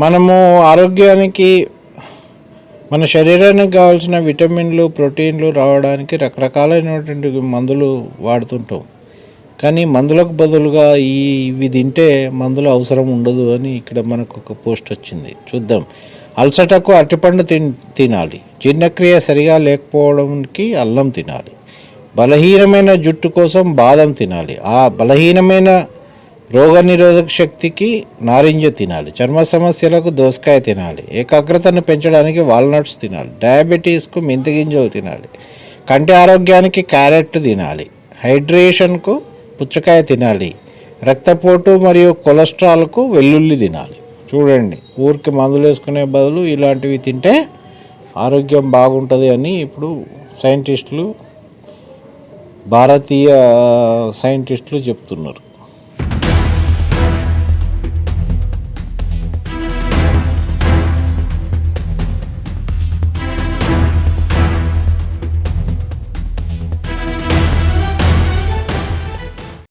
మనము ఆరోగ్యానికి మన శరీరానికి కావాల్సిన విటమిన్లు ప్రోటీన్లు రావడానికి రకరకాలైనటువంటి మందులు వాడుతుంటాం. కానీ మందులకు బదులుగా ఈ ఇవి తింటే మందులు అవసరం ఉండదు అని ఇక్కడ మనకు ఒక పోస్ట్ వచ్చింది. చూద్దాం. అలసటకు అరటిపండు తిన్ తినాలి. జీర్ణక్రియ సరిగా లేకపోవడానికి అల్లం తినాలి. బలహీనమైన జుట్టు కోసం బాదం తినాలి. ఆ బలహీనమైన రోగనిరోధక శక్తికి నారింజ తినాలి. చర్మ సమస్యలకు దోసకాయ తినాలి. ఏకాగ్రతను పెంచడానికి వాల్నట్స్ తినాలి. డయాబెటీస్కు మెంతి గింజలు తినాలి. కంటి ఆరోగ్యానికి క్యారెట్ తినాలి. హైడ్రేషన్కు పుచ్చకాయ తినాలి. రక్తపోటు మరియు కొలెస్ట్రాల్కు వెల్లుల్లి తినాలి. చూడండి ఊరికి మందులు వేసుకునే బదులు ఇలాంటివి తింటే ఆరోగ్యం బాగుంటుంది అని ఇప్పుడు సైంటిస్టులు భారతీయ సైంటిస్టులు చెప్తున్నారు.